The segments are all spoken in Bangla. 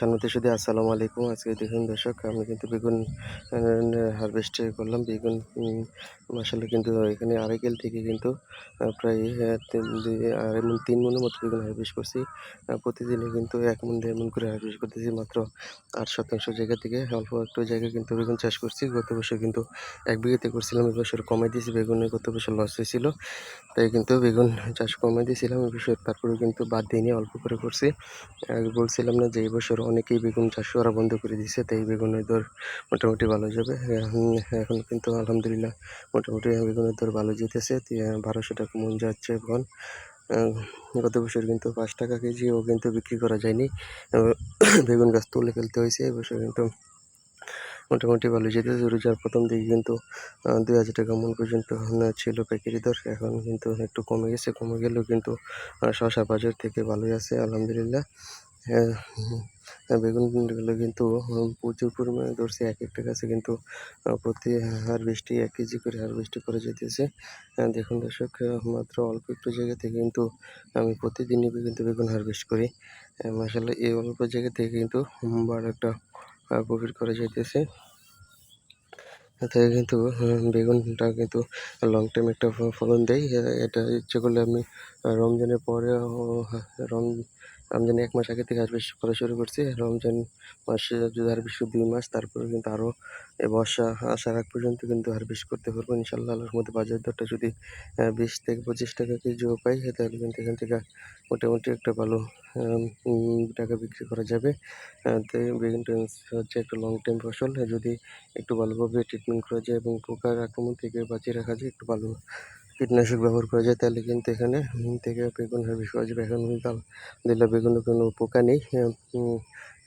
সামনে শুধু আসসালামু আলাইকুম। আজকে দেখুন দর্শক, আমি কিন্তু বেগুন হারভেস্ট করলাম। বেগুন আসলে কিন্তু এখানে আড়াইকেল থেকে কিন্তু প্রায় আড়াই মন তিন মনের মতো বেগুন হারভেস্ট করছি। প্রতিদিনে কিন্তু এক মন দেড় মন করে হারভেস্ট করতেছি মাত্র আট শতাংশ জায়গা থেকে। অল্প একটু জায়গায় কিন্তু বেগুন চাষ করছি। গত বছর কিন্তু এক বিঘাতে করছিলাম এবছর কমাই দিয়েছি, বেগুনে গত বছর লস হয়েছিল। তাই কিন্তু বেগুন চাষ কমাই দিয়েছিলাম এবছর তারপরে কিন্তু বাদ দিয়ে অল্প করে করছি। বলছিলাম না যে এই বছর অনেকেই বেগুন চাষ করা বন্ধ করে দিয়েছে, তাই বেগুনের দর মোটামুটি ভালো যাবে। এখন কিন্তু আলহামদুলিল্লাহ মোটামুটি বেগুনের দর ভালো যেতেছে। বারোশো টাকা মন যাচ্ছে এখন। গত বছর কিন্তু পাঁচ টাকা কেজিও কিন্তু বিক্রি করা যায়নি। বেগুন গাছ তুলে ফেলতে হয়েছে এবছর কিন্তু মোটামুটি ভালো যেতেছে। রোজার প্রথম দিকে কিন্তু দুই হাজার টাকা মন পর্যন্ত ছিল পাইকারি দর। এখন কিন্তু একটু কমে গেছে। কমে গেলেও কিন্তু শসা বাজার থেকে ভালোই আছে, আলহামদুলিল্লাহ। বেগুনগুলো কিন্তু প্রচুর পরিমাণে ধরছে, এক একটা গাছে কিন্তু প্রতি হারভেস্টে এক কেজি করে হারভেস্ট করে যেতেছে। দেখুন দর্শক মাত্র অল্প একটু জায়গা থেকে কিন্তু আমি প্রতিদিনই কিন্তু বেগুন হারভেস্ট করি। মাসাল্লাহ এই অল্প জায়গা থেকে কিন্তু বড় একটা প্রফিট করা যাইতেছে। থেকে কিন্তু বেগুনটা কিন্তু লং টাইম একটা ফলন দেয় এটা ইচ্ছে করলে আমি রমজানের পরে রম রমজানের এক মাস আগে থেকে হারভেস্ট করা শুরু করছি। রমজান মাসে যদি হারভেস্ট দুই মাস তারপরে কিন্তু আরও বর্ষা আসার আগ পর্যন্ত কিন্তু হারভেস্ট করতে পারব। ইনশাল্লাহ আল্লাহর মধ্যে বাজার দরটা যদি বিশ থেকে পঁচিশ টাকা কেজিও পাই তাহলে কিন্তু এখান থেকে মোটামুটি একটা ভালো টাকা বিক্রি করা যাবে। তো এই বেগুনটা হচ্ছে একটা লং টাইম ফসল যদি একটু ভালোভাবে ট্রিটমেন্ট করা যায় এবং পোকার আক্রমণ থেকে বাঁচিয়ে রাখা যায়, একটু ভালো কীটনাশক ব্যবহার করা যায়, তাহলে কিন্তু এখানে থেকে বেগুন হারভেস্ট করা যাবে এখন কিন্তু আলহামদুলিল্লাহ বেগুনে কোনো পোকা নেই।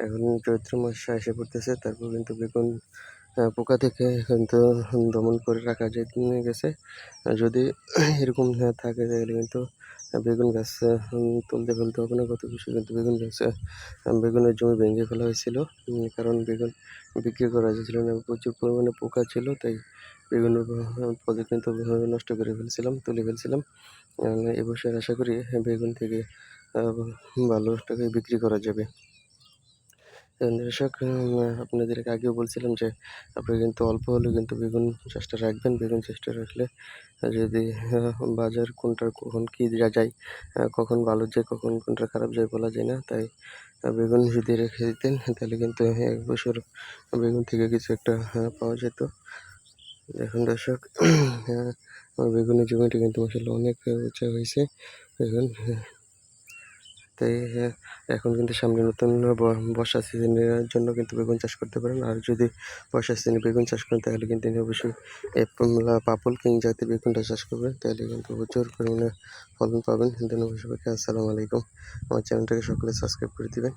এখন চৈত্র মাস এসে পড়তেছে, তারপর কিন্তু বেগুন পোকা থেকে কিন্তু দমন করে রাখা যায় গেছে। যদি এরকম থাকে, তাহলে কিন্তু বেগুন গাছ তুলতে ফেলতে হবে না। গত বছর কিন্তু বেগুন গাছ বেগুনের জমি ভেঙে ফেলা হয়েছিল। কারণ বেগুন বিক্রি করা যাচ্ছিল না, প্রচুর পরিমাণে পোকা ছিল, তাই বেগুনের পদে কিন্তু নষ্ট করে ফেলছিলাম, তুলে ফেলছিলাম। এবছর আশা করি বেগুন থেকে ভালো টাকায় বিক্রি করা যাবে। দর্শক আপনাদেরকে আগেও বলছিলাম যে আপনি কিন্তু অল্প হলেও কিন্তু বেগুন চাষটা রাখবেন। বেগুন চাষটা রাখলে যদি বাজার কোনটা কখন কী দেওয়া যায় কখন ভালো যায়, কখন কোনটা খারাপ যায় বলা যায় না। তাই বেগুন যদি রেখে দিতেন, তাহলে কিন্তু এক বছর বেগুন থেকে কিছু একটা পাওয়া যেত। দেখুন দর্শক আমার বেগুনের জমিটা কিন্তু মাসাল্লাহ অনেক উঁচা হয়েছে। দেখুন তাই আহ, এখন কিন্তু সামনে নতুন বর্ষা সিজনের জন্য কিন্তু বেগুন চাষ করতে পারেন। আর যদি বর্ষা সিজনে বেগুন চাষ করেন তাহলে কিন্তু অবশ্যই পাপল কিং জাতের বেগুনটা চাষ করবেন। তাহলে কিন্তু প্রচুর পরিমাণে ফলন পাবেন। ধন্যবাদ সবাইকে। আসসালামু আলাইকুম। আমার চ্যানেলটাকে সকলে সাবস্ক্রাইব করে দিবেন।